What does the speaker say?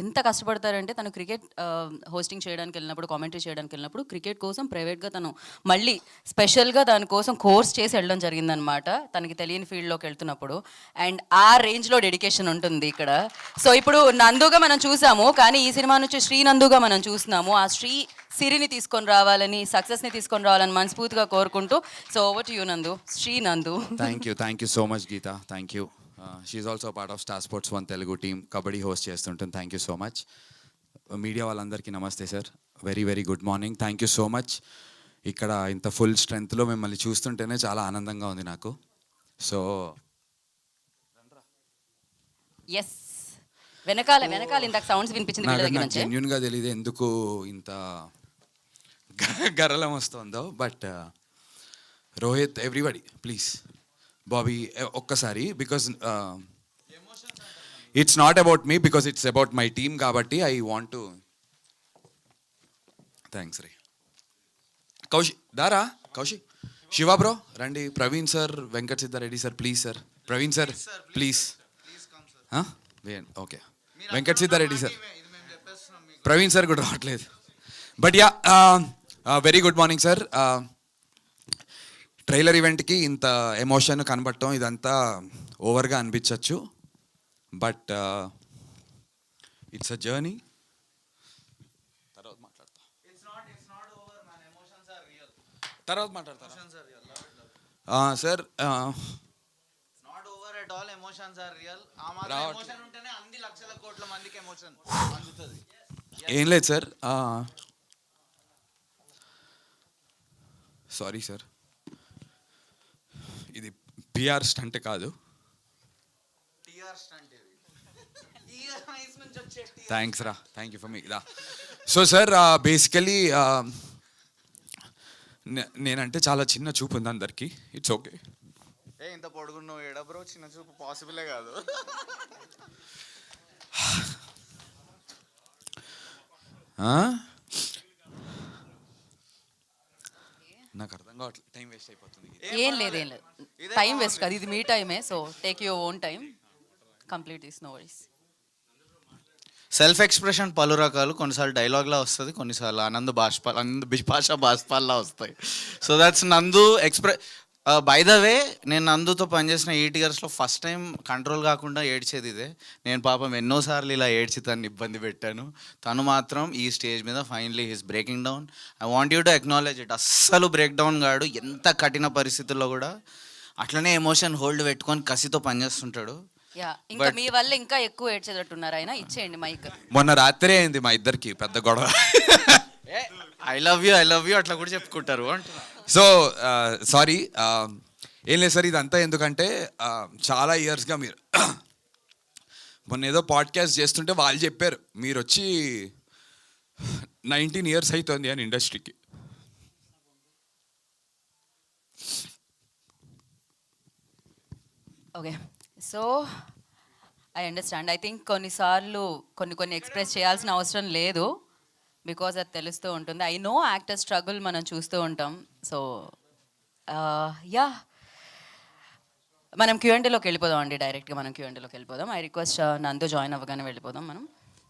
ఎంత కష్టపడతారంటే తను cricket hosting చేయడానికి వెళ్ళినప్పుడు కామెంటరీ చేయడానికి వెళ్ళినప్పుడు క్రికెట్ కోసం ప్రైవేట్గా తను మళ్ళీ స్పెషల్గా దానికోసం కోర్స్ చేసి వెళ్ళడం జరిగిందనమాట తనకి తెలియని ఫీల్డ్లోకి వెళ్తున్నప్పుడు. అండ్ ఆ రేంజ్లో డెడికేషన్ ఉంటుంది ఇక్కడ. సో ఇప్పుడు నందుగా మనం చూసాము కానీ ఈ సినిమా నుంచి శ్రీ నందుగా మనం చూస్తున్నాము. ఆ శ్రీ సిరిని తీసుకొని రావాలని సక్సెస్ని తీసుకొని రావాలని మనస్ఫూర్తిగా కోరుకుంటూ. So over to you Nandu Shri Nandu. Thank you thank you so much Geetha thank you she also part of Star Sports one Telugu team kabaddi host చేస్తుంటుంది. Thank you so much media వాళ్ళందరికీ నమస్తే sir very very good morning thank you so much ఇక్కడ ఇంత full స్ట్రెంగ్త్లో మిమ్మల్ని చూస్తుంటేనే చాలా ఆనందంగా ఉంది నాకు. సో ఎస్ వెనకాల వెనకాల ఇందాక సౌండ్స్ వినిపించింది వీళ్ళ నాకు దగ్గర నాకు నుంచి. జెన్యున్గా తెలియదు ఎందుకు ఇంత గ- గరళం వస్తుందో but Rohit everybody please Bobby ఒక్కసారి because it's not about me because it's about my team కాబట్టి ఐ వాంట్ టు థ్యాంక్స్ రే. కౌశి దారా కౌశి. శివ బ్రో రండి. Praveen sir Venkat Siddareddy sir please sir Praveen sir please okay Venkat Siddareddy sir Praveen sir కూడా రావట్లేదు. But ya very good morning sir trailer ఈవెంట్కి ఇంత emotion కనబడటం ఇదంతా ఓవర్గా అనిపించవచ్చు బట్ ఇట్స్ అ జర్నీ. తర్వాత మాట్లాడతా. తర్వాత మాట్లాడతా సార్ రావట్లేదు. ఏం లేదు సార్ సారీ సార్. ఇది పిఆర్ స్టంట్ కాదు. థ్యాంక్స్ రా. థ్యాంక్ యూ ఫర్ మీ రా. సో సార్ బేసికలీ నేనంటే చాలా చిన్న చూపు ఉంది అందరికీ. ఇట్స్ ఓకే ఏ ఇంత పొడుగున్నావు ఏడా బ్రో? చిన్న చూపు పాసిబులే కాదు. నాకు అర్థం కావట్లేదు టైం వేస్ట్ అయిపోతుంది. ఏం లేదు ఏం లేదు. టైం వేస్ట్ కాదు. ఇది మీ టైమే so take your own time. Complete this no worries self expression పలు రకాలు కొన్నిసార్లు డైలాగ్లా వస్తుంది కొన్నిసార్లు ఆనంద్ బాష్పాల్ ఆనంద్ బిషాష బాష్పాల్లా వస్తాయి. సో దట్స్ నందు ఎక్స్ప్రె బై ద వే నేను నందుతో పనిచేసిన ఎయిట్ ఇయర్స్లో ఫస్ట్ టైం కంట్రోల్ కాకుండా ఏడ్చేది ఇదే. నేను పాపం ఎన్నోసార్లు ఇలా ఏడ్చి తను ఇబ్బంది పెట్టాను. తను మాత్రం ఈ స్టేజ్ మీద finally his breaking down I want you to acknowledge it అస్సలు బ్రేక్ డౌన్ గాడు ఎంత కఠిన పరిస్థితుల్లో కూడా అట్లనే ఎమోషన్ హోల్డ్ పెట్టుకొని కసితో పనిచేస్తుంటాడు. యా ఇంకా మీ వల్ల ఇంకా ఎక్కువ ఏడ్చేటట్టున్నారు ఆయన. ఇచ్చేయండి మైక్ మొన్న రాత్రే అయింది మా ఇద్దరికి పెద్ద గొడవ. I love you I love you అట్లా కూడా చెప్పుకుంటారు అంటున్నా. సో సారీ uh, um, ఏం లేదు సార్ ఇదంతా ఎందుకంటే చాలా ఇయర్స్గా మీరు మొన్న ఏదో పాడ్కాస్ట్ చేస్తుంటే వాళ్ళు చెప్పారు మీరు వచ్చి నైన్టీన్ ఇయర్స్ అవుతుంది అని ఇండస్ట్రీకి okay so I understand I think కొన్నిసార్లు కొన్ని కొన్ని ఎక్స్ప్రెస్ చేయాల్సిన అవసరం లేదు. బికాజ్ అది తెలుస్తూ ఉంటుంది. ఐ నో యాక్టర్ స్ట్రగుల్ మనం చూస్తూ ఉంటాం. సో యా uh, మనం క్యూఎండీలోకి వెళ్ళిపోదాం అండి డైరెక్ట్గా మనం క్యూఎండీలోకి వెళ్ళిపోదాం. I request uh, Nandu join అవ్వగానే వెళ్ళిపోదాం మనం.